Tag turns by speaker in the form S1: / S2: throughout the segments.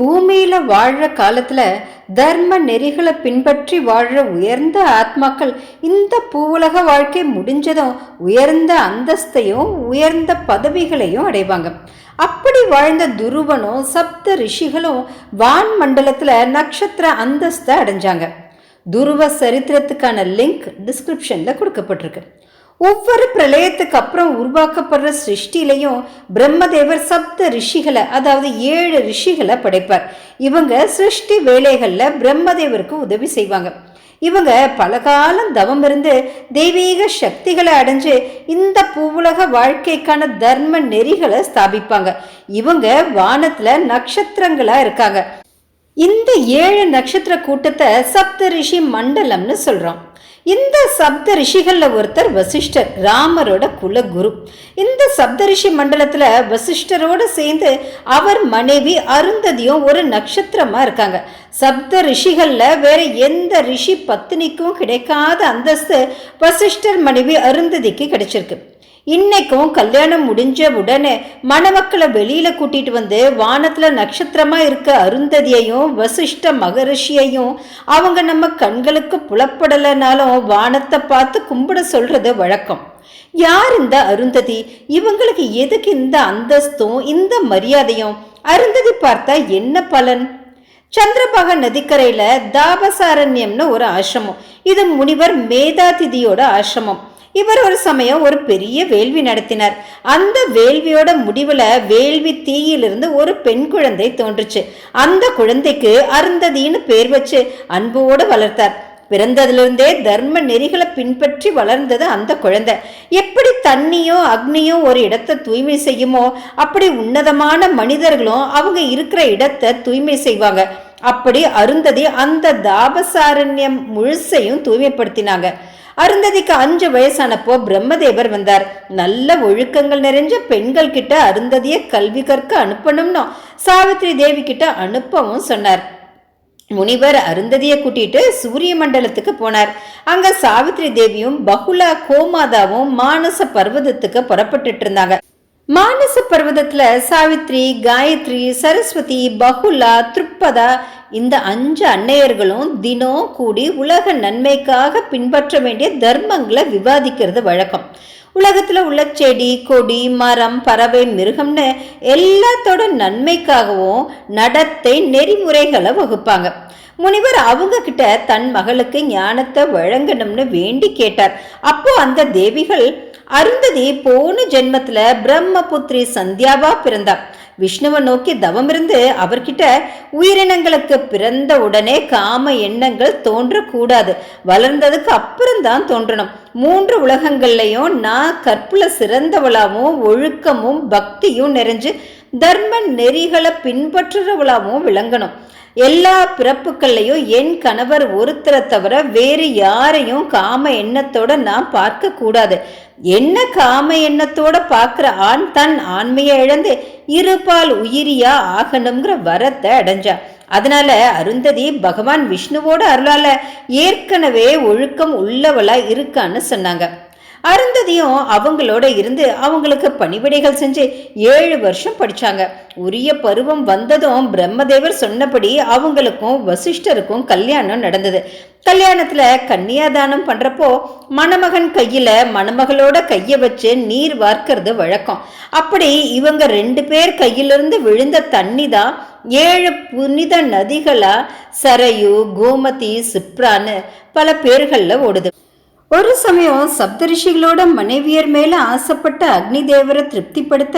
S1: பூமியில் வாழ்ற காலத்தில் தர்ம நெறிகளை பின்பற்றி வாழ்ற உயர்ந்த ஆத்மாக்கள் இந்த பூவுலக வாழ்க்கை முடிஞ்சதும் உயர்ந்த அந்தஸ்தையும் உயர்ந்த பதவிகளையும் அடைவாங்க. அப்படி வாழ்ந்த துருவனும் சப்த ரிஷிகளும் வான் மண்டலத்தில் நட்சத்திர அந்தஸ்தை அடைஞ்சாங்க. துருவ சரித்திரத்துக்கான லிங்க் டிஸ்கிரிப்ஷனில் கொடுக்கப்பட்டிருக்கு. ஒவ்வொரு பிரளயத்துக்கு அப்புறம் உருவாக்கப்படுற சிருஷ்டிலையும் பிரம்மதேவர் சப்த ரிஷிகளை அதாவது ஏழு ரிஷிகளை படைப்பார். இவங்க சிருஷ்டி வேலைகளில் பிரம்மதேவருக்கு உதவி செய்வாங்க. இவங்க பல காலம் தவம் இருந்து தெய்வீக சக்திகளை அடைஞ்சு இந்த பூவுலக வாழ்க்கைக்கான தர்ம நெறிகளை ஸ்தாபிப்பாங்க. இவங்க வானத்தில் நட்சத்திரங்களாக இருக்காங்க. இந்த ஏழு நட்சத்திர கூட்டத்தை சப்த ரிஷி மண்டலம்னு சொல்றோம். இந்த சப்த ரிஷிகளில் ஒருத்தர் வசிஷ்டர் ராமரோட குலகுரு. இந்த சப்த ரிஷி மண்டலத்துல வசிஷ்டரோட சேர்ந்து அவர் மனைவி அருந்ததியும் ஒரு நட்சத்திரமா இருக்காங்க. சப்த ரிஷிகளில் வேற எந்த ரிஷி பத்தினிக்கும் கிடைக்காத அந்தஸ்து வசிஷ்டர் மனைவி அருந்ததிக்கு கிடைச்சிருக்கு. இன்னைக்கும் கல்யாணம் முடிஞ்ச உடனே மணமக்களை வெளியில கூட்டிட்டு வந்து வானத்துல நட்சத்திரமா இருக்க அருந்ததியையும் வசிஷ்ட மகரிஷியையும் அவங்க நம்ம கண்களுக்கு புலப்படலைனாலும் வானத்தை பார்த்து கும்பிட சொல்றது வழக்கம். யார் இந்த அருந்ததி? இவங்களுக்கு எதுக்கு இந்த அந்தஸ்தும் இந்த மரியாதையும்? அருந்ததி பார்த்தா என்ன பலன்? சந்திரபாக நதிக்கரையில தாபசாரண்யம்னு ஒரு ஆசிரமம். இது முனிவர் மேதாதிதியோட ஆசிரமம். இவர் ஒரு சமயம் ஒரு பெரிய வேள்வி நடத்தினார். அந்த வேள்வியோட முடிவில் வேள்வி தீயிலிருந்து ஒரு பெண் குழந்தை தோன்றுச்சு. அந்த குழந்தைக்கு அருந்ததின்னு பேர் வச்சு அன்போடு வளர்த்தார். பிறந்ததிலிருந்தே தர்ம நெறிகளை பின்பற்றி வளர்ந்தது அந்த குழந்தை. எப்படி தண்ணியோ அக்னியோ ஒரு இடத்தை தூய்மை செய்யுமோ அப்படி உன்னதமான மனிதர்களும் அவங்க இருக்கிற இடத்தை தூய்மை செய்வாங்க. அப்படி அருந்ததி அந்த தாபசாரண்யம் முழுசையும் தூய்மைப்படுத்தினாங்க. அருந்ததிக்கு அஞ்சு வயசானப்போ பிரம்மதேவர் வந்தார். நல்ல ஒழுக்கங்கள் நிறைஞ்ச பெண்கள் கிட்ட அருந்ததிய கல்வி கற்க அனுப்பணும்னோ சாவித்ரி தேவி கிட்ட அனுப்பவும் சொன்னார். முனிவர் அருந்ததியை கூட்டிட்டு சூரிய மண்டலத்துக்கு போனார். அங்க சாவித்ரி தேவியும் பகுலா கோமாதாவும் மானச பர்வதத்துக்கு புறப்பட்டுட்டு இருந்தாங்க. மானச பர்வதத்துல சாவித்ரி காயத்ரி சரஸ்வதி பகுலா திருப்பதா இந்த அஞ்சு அன்னையர்களும் தினம் கூடி உலக நன்மைக்காக பின்பற்ற வேண்டிய தர்மங்களை விவாதிக்கிறது வழக்கம். உலகத்தில் உள்ள செடி கொடி மரம் பறவை மிருகம்னு எல்லாத்தோட நன்மைக்காகவும் நடத்தை நெறிமுறைகளை வகுப்பாங்க. முனிவர் அவங்க கிட்ட தன் மகளுக்கு ஞானத்தை வழங்கணும்னு வேண்டி கேட்டார். அப்போ அந்த தேவிகள் அருந்ததி போன ஜென்மத்துல பிரம்மபுத்திரி சந்தியாவா பிறந்தார் விஷ்ணுவை நோக்கி தவம் இருந்து அவர்கிட்ட உயிரினங்களுக்கு பிறந்த உடனே காம எண்ணங்கள் தோன்றக்கூடாது. வளர்ந்ததுக்கு அப்புறம்தான் தோன்றணும். மூன்று உலகங்கள்லையும் நான் கற்புல சிறந்தவளாவும் ஒழுக்கமும் பக்தியும் நிறைஞ்சு தர்ம நெறிகளை பின்பற்றுறவளாவும் விளங்கணும். எல்லா பிறப்புகள்லையும் என் கணவர் ஒருத்தரை தவிர வேறு யாரையும் காம எண்ணத்தோட நான் பார்க்க கூடாது. என்ன காம எண்ணத்தோட பார்க்குற ஆண் தன் ஆண்மையை இழந்து இருபால் உயிரியா ஆகணுங்கிற வரத்தை அடைஞ்சா. அதனால அருந்ததி பகவான் விஷ்ணுவோட அருளால ஏற்கனவே ஒழுக்கம் உள்ளவளா இருக்கான்னு சொன்னாங்க. அருந்ததியும் அவங்களோட இருந்து அவங்களுக்கு பணிவிடைகள் செஞ்சு ஏழு வருஷம் படித்தாங்க உரிய பருவம் வந்ததும் பிரம்மதேவர் சொன்னபடி அவங்களுக்கும் வசிஷ்டருக்கும் கல்யாணம் நடந்தது. கல்யாணத்தில் கன்னியாதானம் பண்ணுறப்போ மணமகன் கையில் மணமகளோட கையை வச்சு நீர் வார்க்கிறது வழக்கம். அப்படி இவங்க ரெண்டு பேர் கையிலிருந்து விழுந்த தண்ணி தான் ஏழு புனித நதிகளாக சரையு கோமதி சிப்ரான்னு பல பேர்களில் ஓடுது. ஒரு சமயம் சப்தரிஷிகளோட மனைவியர் மேல ஆசைப்பட்ட அக்னி தேவரை திருப்திப்படுத்த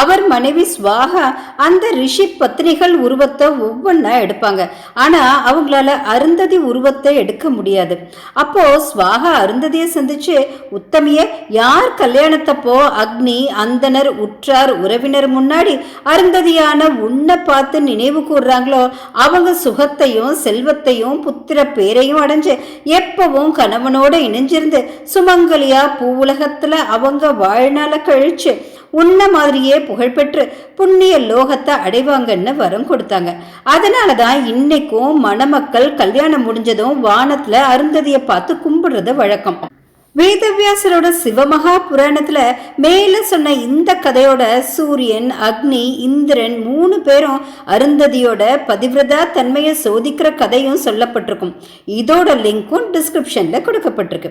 S1: அவர் மனைவி சுவாகா அந்த ரிஷி பத்னிகள் உருவத்தை ஒவ்வொன்றா எடுப்பாங்க. ஆனா அவங்களால அருந்ததி உருவத்தை எடுக்க முடியாது. அப்போ சுவாகா அருந்ததியை சந்திச்சு உத்தமிய யார் கல்யாணத்தப்போ அக்னி அந்தனர் உற்றார் உறவினர் முன்னாடி அருந்ததியான உன்னை பார்த்து நினைவு கூறுறாங்களோ அவங்க சுகத்தையும் செல்வத்தையும் புத்திர பேரையும் அடைஞ்சு எப்பவும் கணவனோட இணைஞ்சு தெரிஞ்சிருந்து சுமங்கலியா பூவுலகத்துல அவங்க வாழ்நாள கழிச்சு உன்ன மாதிரியே புகழ்பெற்று புண்ணிய லோகத்தை அடைவாங்கன்னு வரம் கொடுத்தாங்க. அதனாலதான் இன்னைக்கும் மணமக்கள் கல்யாணம் முடிஞ்சதும் வானத்துல அருந்ததியை பார்த்து கும்பிடுறது வழக்கம். வேதவியாசரோட சிவமகா புராணத்துல மேல சொன்ன இந்த கதையோட சூரியன் அக்னி இந்திரன் மூணு பேரும் அருந்ததியோட பதிவிரதா தன்மையை சோதிக்கிற கதையும் சொல்லப்பட்டிருக்கும். இதோட லிங்க்கும் டிஸ்கிரிப்ஷன்ல கொடுக்கப்பட்டிருக்கு.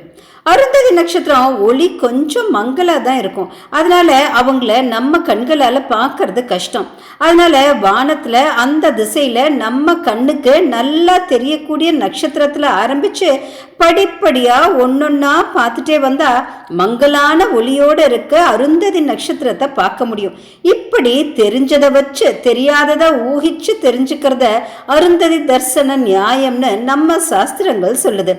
S1: அருந்ததி நட்சத்திரம் ஒளி கொஞ்சம் மங்கலா தான் இருக்கும். அதனால அவங்கள நம்ம கண்களால பார்க்கறது கஷ்டம். அதனால வானத்துல அந்த திசையில நம்ம கண்ணுக்கு நல்லா தெரியக்கூடிய நட்சத்திரத்துல ஆரம்பிச்சு படிப்படியா ஒன்னொன்னா பார்த்து பார்த்துட்டே வந்தா மங்கலான ஒளியோட இருக்க அருந்ததி நட்சத்திரத்தை பார்க்க முடியும். இப்படி தெரிஞ்சதை வச்சு தெரியாததை ஊகிச்சு தெரிஞ்சுக்கிறத அருந்ததி தர்சன நியாயம்னு நம்ம சாஸ்திரங்கள் சொல்லுது.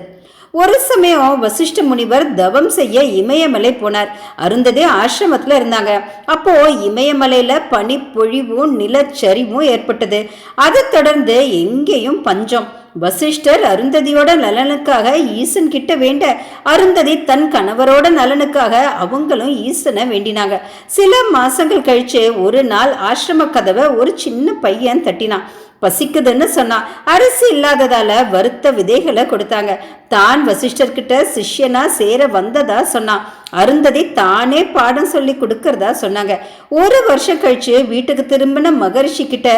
S1: ஒரு சமயம் வசிஷ்ட முனிவர் தவம் செய்ய இமயமலை போனார். அருந்ததே ஆசிரமத்துல இருந்தாங்க. அப்போ இமயமலையில பனிப்பொழிவும் நிலச்சரிவும் ஏற்பட்டது. அதை தொடர்ந்து எங்கேயும் பஞ்சம். வசிஷ்டர் அருந்ததியோட நலனுக்காக ஈசன் கிட்ட வேண்ட அருந்ததி தன் கணவரோட நலனுக்காக அவங்களும் ஈசனை வேண்டினாங்க. சில மாசங்கள் கழிச்சு ஒரு நாள் ஆசிரம கதவை ஒரு சின்ன பையன் தட்டினான். பசிக்குதுன்னு சொன்னான். அரிசி இல்லாததால வறுத்த விதைகளை கொடுத்தாங்க. தான் வசிஷ்டர்கிட்ட சிஷ்யனா சேர வந்ததா சொன்னான் அருந்ததி தானே பாடம் சொல்லி கொடுக்கறதா சொன்னாங்க. ஒரு வருஷம் கழிச்சு வீட்டுக்கு திரும்பின மகரிஷி கிட்ட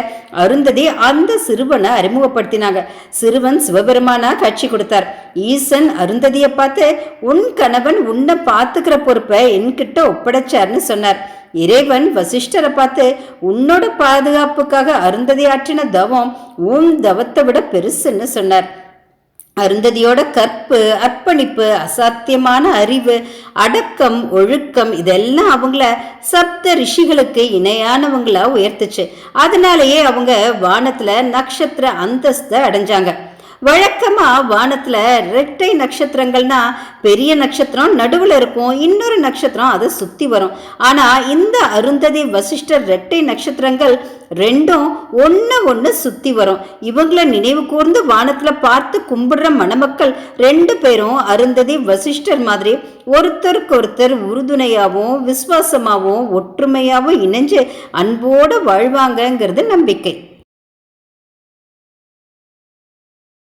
S1: அருந்ததி அந்த சிறுவனை அறிமுகப்படுத்தினாங்க. சிறுவன் சிவபெருமானா காட்சி கொடுத்தார். ஈசன் அருந்ததியை பார்த்து உன் கணவன் உன்னை பார்த்துக்கிற பொறுப்பை என்கிட்ட ஒப்படைச்சார்னு சொன்னார். இறைவன் வசிஷ்டரை பார்த்து உன்னோட பாதுகாப்புக்காக அருந்ததி ஆற்றின தவம் உன் தவத்தை விட பெருசுன்னு சொன்னார். அருந்ததியோட கற்பு அர்ப்பணிப்பு அசாத்தியமான அறிவு அடக்கம் ஒழுக்கம் இதெல்லாம் அவங்கள சப்த ரிஷிகளுக்கு இணையானவங்களா உயர்த்துச்சு. அதனாலேயே அவங்க வானத்துல நட்சத்திர அந்தஸ்தை அடைஞ்சாங்க. வழக்கமாக வானத்தில் ரெட்டை நட்சத்திரங்கள்னா பெரிய நட்சத்திரம் நடுவில் இருக்கும் இன்னொரு நட்சத்திரம் அதை சுற்றி வரும். ஆனால் இந்த அருந்ததி வசிஷ்டர் ரெட்டை நட்சத்திரங்கள் ரெண்டும் ஒன்று ஒன்று சுற்றி வரும். இவங்கள நினைவு கூர்ந்து வானத்தில் பார்த்து கும்பிடுற மணமக்கள் ரெண்டு பேரும் அருந்ததி வசிஷ்டர் மாதிரி ஒருத்தருக்கு ஒருத்தர் உறுதுணையாகவும் விசுவாசமாகவும் ஒற்றுமையாகவும் இணைஞ்சு அன்போடு வாழ்வாங்கங்கிறது நம்பிக்கை.